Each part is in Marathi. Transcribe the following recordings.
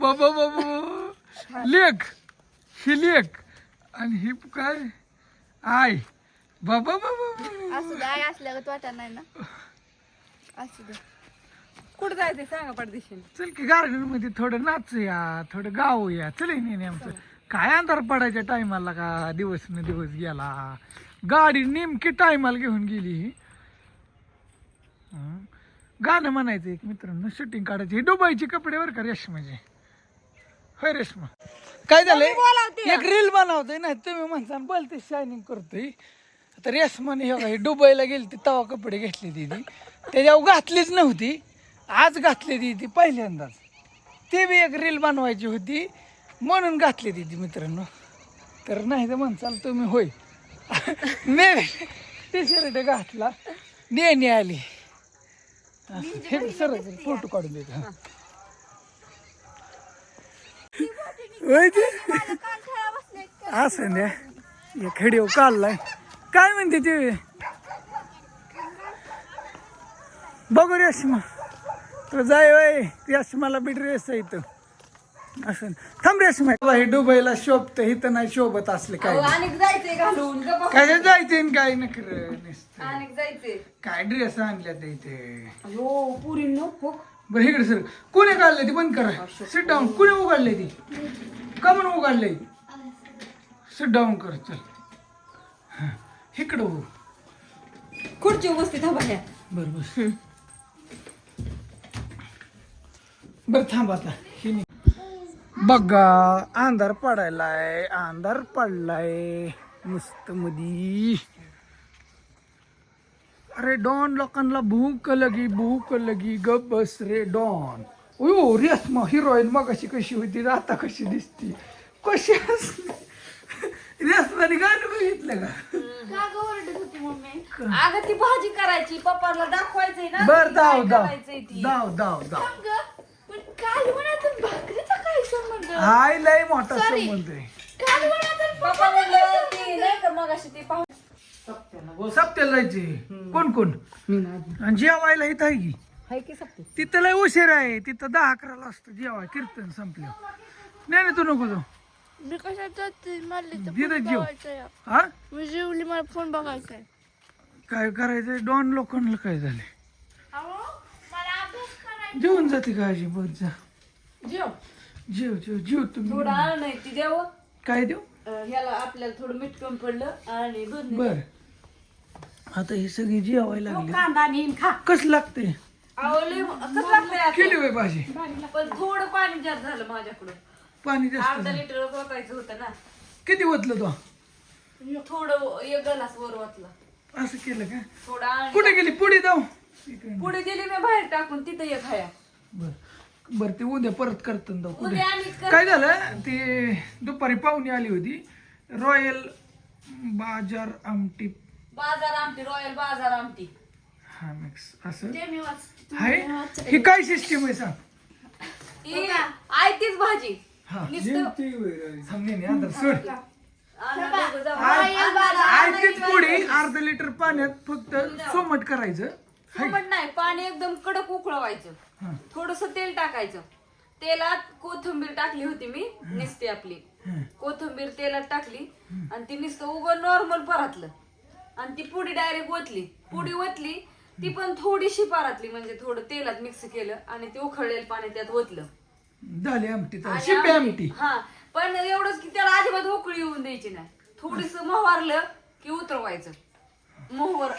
बाबा बाबा लेख. ही लेख. आणि ही काय? आय बाबा बाबा असू दे आई असल्यागत वाटत नाही ना. असू दे. कुठं जायचं सांगा पडदेशील चल की गार्डनमध्ये थोडं नाचूया थोडं गाऊया. चल नेहमी आमचं. काय अंधार पडायच्या टायमाला का दिवस न दिवस गेला? गाडी नेमकी टायमाला घेऊन गेली हं. गाणं म्हणायचं एक मित्रांनो शूटिंग काढायची. ही डुबायची कपडे वर का रेशमाचे? होय रेशमा. काय झालंय? एक रील बनवतोय ना तुम्ही म्हणता बोलते शायनिंग करतोय. आता रेशमाने हे बघा, हे दुबईला गेली ती तवा कपडे घेतली तिने त्याच्यावर घातलीच नव्हती. आज घातली ती पहिल्यांदाच. ते बी एक रील बनवायची होती म्हणून घातली ती मित्रांनो. तर नाही तर म्हणसाल तुम्ही होय. मी टी शर्ट घातला नेहमी आली. सर फोटो काढून देतो. होय ते? असं द्या काढलाय. काय म्हणते ते? बघू रेशमा. तर जाय वय रेशमाला बी ड्रेस आहे इथं. असं थांब रेशमा. हे दुबईला शोभत इथं नाही शोभत असले काय आणि जायचंय काय काय नकर काय ड्रेस आणल्यात इथे? अयो पुरी नको. बरं इकडे सर. कोणी काढले ती बंद करा. सिट डाऊन कोणी उघडले ती? का म्हणून उघडले सिट डाऊन कर चल. हा, इकडं हो खुर्ची उपस्थित बरं बस. बरं थांब आता. हे नी. बघा अंधार पडायलाय अंधार पडलाय. मस्त मधी. अरे डॉन लोकांना भूक लगी भूक लगी ग बस रे डॉन. ओ रेस्मा हिरोईन मग अशी कशी होती आता कशी दिसती? कशी असते रेस्माने गाणं बघितलं का? अगं ती भाजी करायची पप्पाला दाखवायचंय ना बर ती दाव काय दाव. करायचंय ती. दाव दाव दाव. ग पण काल म्हणायचं भाकरीचा काय संबंध? हाय लय मोठा Sorry. संबंध आहे. काल म्हणायचं पप्पा म्हणलं ती नाही का मग अशी ती पाहून सप्त्याला जायचे. कोण कोण? आणि जेवायला इथं आहे की? हाय की सप्ते? तिथं लय उशीर आहे. तिथं दहा अकराला असतं जेवाय. कीर्तन संपलं. नाही नाही तू नको जाऊ. मी फोन जेव. आहे. हा? मी जेवली मला फोन बघायचा आहे. काय करायचंय? दोन लोकांना काय झाले अहो, मला अभ्यास करायचा. जेवून जाते का बघ जा. जेव. जेव जेव जेव तुम्ही. थोडं नाही ती देव. काय देऊ ह्याला आपल्याला थोडं मीठ कमी पडलं आणि दूध नाही. बर. आता हे सगळी जेवायला लागले. कांदा नेईन खा. कसं लागते लय कसं लागतंय? केली वय भाजी. पण थोडं पाणी जास्त झालं माझ्याकडं. पाणी जास्त अर्धा झालं. लिटर ओतायचं होतं ना. किती ओतलं तो? थोडं एक गलास वर वाटलं असं केलं का? थोडं आणि कुठे गेली? पुढे जाऊ. पुढे दिली मी बाहेर टाकून तिथं एक खाया बर. बर ते उद्या परत करतात जाऊ. उद्या आणि कर- काय झालं? ते दुपारी पाहुणी आली होती. रॉयल बाजार आमटी बाजार आमटी रॉयल बाजार आमटी. हा मिक्स असं? ते मी वाच आहे ही काय सिस्टीम आहे सांग? ही आहे तीच भाजी. हा नुसतं सोड. आणि दोघं जाऊ. अर्धा लिटर पाण्यात फक्त सोमट करायचं. सोबत नाही पाणी एकदम कडक उकळवायचं. हा. थोडस तेल टाकायचं. तेलात कोथिंबीर टाकली होती मी निसते आपली. हं. कोथिंबीर तेलात टाकली आणि ती नुसतं उगं नॉर्मल परातलं. आणि ती पुडी डायरेक्ट ओतली. पुडी ओतली ती पण थोडीशी परातली म्हणजे थोडं तेलात मिक्स केलं आणि ते उखळलेलं पाणी त्यात ओतलं. झाली आमटी तर. आणि शिपी आमटी- हा पण एवढंच की त्याला अजिबात उकळी येऊन द्यायची नाही. थोडस मोहरलं की उतरवायचं. मोहर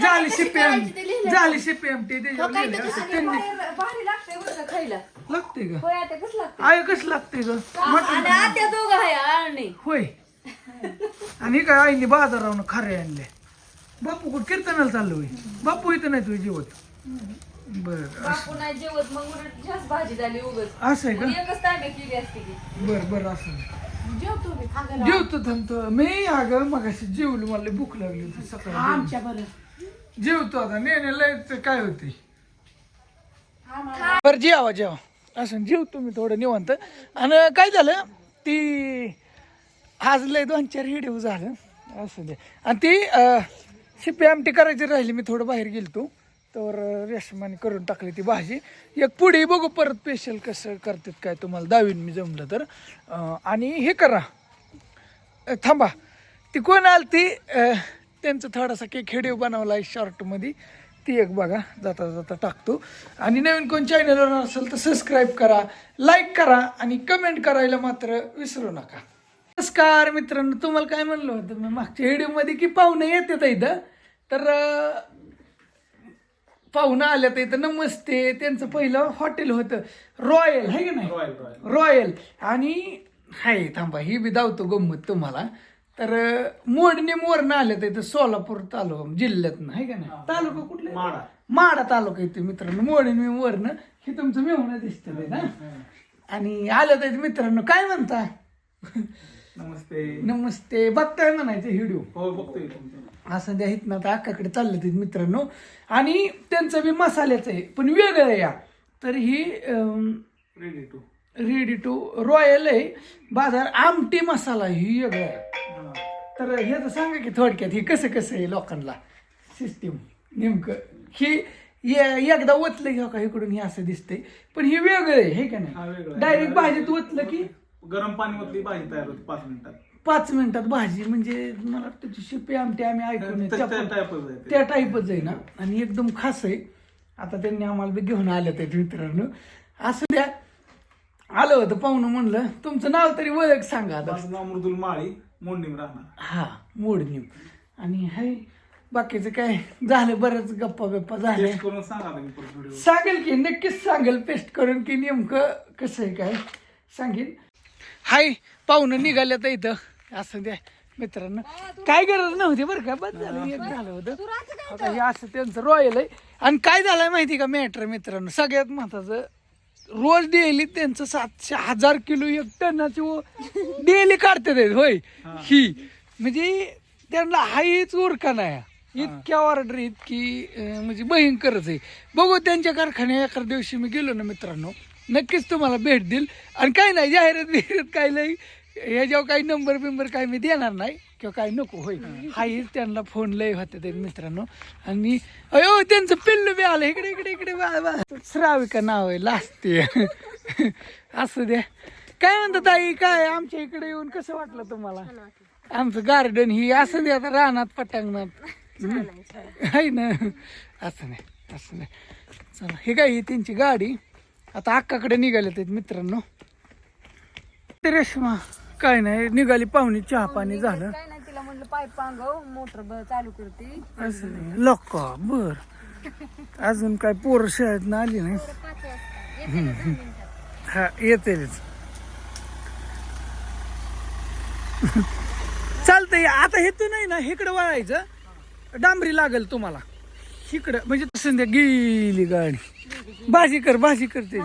झाली शिपी आमटी. झाली शिपी आमटी. त्याच्यावर हो, लिहिलंय असं त्यांनी भारी लागतंय बरं का खायला. लागते का? होय आता कसं लागतं आय कसं लागते ग? आणि आत्या दोघं आहे आणि होय. आणि काय आईने बाजारावून खारे आणले. बापू कुठं कीर्तनाला चाललो होय? बापू इथं नाही तुझी जेवत. बर बापू नाही जेवत मग उलट जास्त भाजी झाली उगच असं आहे का? एकच तांबे केली असते की बर बर असं जेवतो मी जेवतो थांबतो. मी अगं मग जेवलो मला लय भूक लागली होती सकाळी आमच्या बरं. जेवतो आता. नेणे लय काय होते? बर जेवा जेवा. असं जेवतो मी थोडं निवांत. आणि काय झालं? ती आज लय दोन चार व्हिडिओ झालं. असं दे. आणि ती शिपी आमटी करायची राहिली मी थोडं बाहेर गेलतो. तर रेशमाने करून टाकली ती भाजी. एक पुढे बघू परत स्पेशल कसं करतात काय तुम्हाला दावीन मी जमलं तर. आणि हे करा. थांबा. ती कोण आल ती त्यांचं थोडासा केक व्हिडिओ बनवला आहे शॉर्टमध्ये ती एक बघा. जाता जाता टाकतो. आणि नवीन कोण चॅनलवर असेल तर सबस्क्राईब करा लाईक करा आणि कमेंट करायला मात्र विसरू नका. नमस्कार मित्रांनो तुम्हाला काय म्हणलं होतं? मी मागच्या व्हिडिओमध्ये की पाहुणे येतात इथं तर पाहुणं आल्या तर इथं नमस्ते. त्यांचं पहिलं हॉटेल होतं रॉयल आहे का नाही? रॉयल आणि हाय थांबा ही बी दावतो गंमत तुम्हाला. तर मोडणी मोरणं आले तर इथं सोलापूर तालुका जिल्ह्यातनं आहे का नाही? तालुका कुठला माडा. माडा तालुका इथे मित्रांनो मोडणी मोरणं. हे तुमचं मेहून दिसतं ना? आणि आलं तर मित्रांनो काय म्हणता? नमस्ते. नमस्ते. बघताय म्हणायचं व्हिडिओ. हो बघतोय तुमचं. असं द्या इथनं आता अक्काकडे चाललं ते मित्रांनो. आणि त्यांचं बी मसाल्याचं आहे पण वेगळं आहे या. तर ही ready to ready to royal आहे. बाजार आमटी मसाला ही वेगळं आहे. तर हे तर सांगा की थोडक्यात हे कसं कसं आहे लोकांना? सिस्टीम नेमकं. ही ये- एकदा ओतलं की हो का इकडून हे असं दिसतंय. पण हे वेगळं आहे हे का हा, वेगळं नाही आहे. डायरेक्ट भाजीत ओतलं की? गरम पाणी ओतली भाजी तयार होती पाच मिनिटात. पाच मिनिटात भाजी म्हणजे मला वाटतं ती शिपी आमटी आम्ही ऐकून. त्या- त्या त्या type च आहे ते. त्या टाईपच आहे ना. आणि एकदम खास आहे. आता त्यांनी आम्हाला बी घेऊन आले ते मित्रांनो. असं द्या. आलं होतं पाहुणं म्हणलं. तुमचं नाव तरी ओळख सांगा आता. माझं नाव मृदुल माळी मोडणीम राहणार. हा मोडणी आणि हाय बाकीचं काय झालं? बरंच गप्पा बिप्पा झाल्या. टेस्ट करून सांगा आता मी परत व्हिडिओ सांगेल की नक्कीच सांगेल. पेस्ट करून की नेमकं कसं आहे काय? सांगेन हाय पाहुणं निघाल्या तर इथं. असं द्या मित्रांनो. काय गरज नव्हती बरं का? बस झालं एक झालं होतं. आता हे असं त्यांचं रॉयल आहे. आणि काय झालंय माहिती का मॅटर मित्रांनो? सगळ्यात महत्वाचं रोज डेली त्यांचं सातशे हजार किलो एक टनाची डेली काढते ते होय. ही. म्हणजे त्यांना हाईच उरका नाही. इतक्या ऑर्डर इतकी म्हणजे भयंकरच आहे. बघू त्यांच्या कारखान्या एखाद्या दिवशी मी गेलो ना मित्रांनो. नक्कीच तुम्हाला भेट देईल. आणि काय नाही जाहिरात बिहिरात काय नाही ह्याच्यावर काही नंबर बिंबर काय मी देणार नाही किंवा काय नको होय. हाईच त्यांना फोन लय होते ते मित्रांनो. आणि अयो त्यांचं पिल्लू बी आलं. इकडे इकडे इकडे वा श्राविका नाव आहे लाजते असं द्या. काय म्हणतात ताई काय आमच्या इकडे येऊन कसं वाटलं तुम्हाला? आमचं गार्डन ही असं द्या आता रानात पटांगणात. आहे ना. असं नाही असं नाही. चला हे काय ही त्यांची गाडी? आता अक्काकडे निघाले ते मित्रांनो. ते रेश्मा काय नाही निघाली पाहुणी चहा पाणी झालं. काय नाही तिला म्हणलं पाईप पांगव मोटर चालू करते. असं नाही लोका बर. अजून काय पोर शाळेत आली नाही. हा येतेच चालतंय आता हे तू नाही ना इकडं वळायचं. डांबरी लागल तुम्हाला. इकडं म्हणजे तसं द्या गेली गाडी. भाजी कर भाजी करते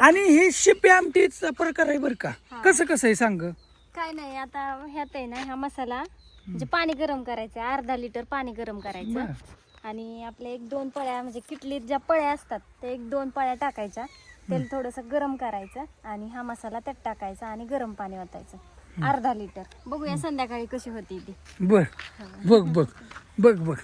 आणि हे शिपे आमटीचा प्रकार आहे बरं का. कसं कसं आहे सांग? काय नाही आता ह्यात आहे ना हा मसाला. म्हणजे पाणी गरम करायचं अर्धा लिटर पाणी गरम करायचं. आणि आपल्या एक दोन पळ्या म्हणजे किटलीत ज्या पळ्या असतात ते एक दोन पळ्या टाकायच्या. तेल थोडस गरम करायचं आणि हा मसाला त्यात टाकायचा आणि गरम पाणी ओतायचं. अर्धा लिटर. बघूया संध्याकाळी कशी होती ती. बर. बघ बघ. बघ बघ.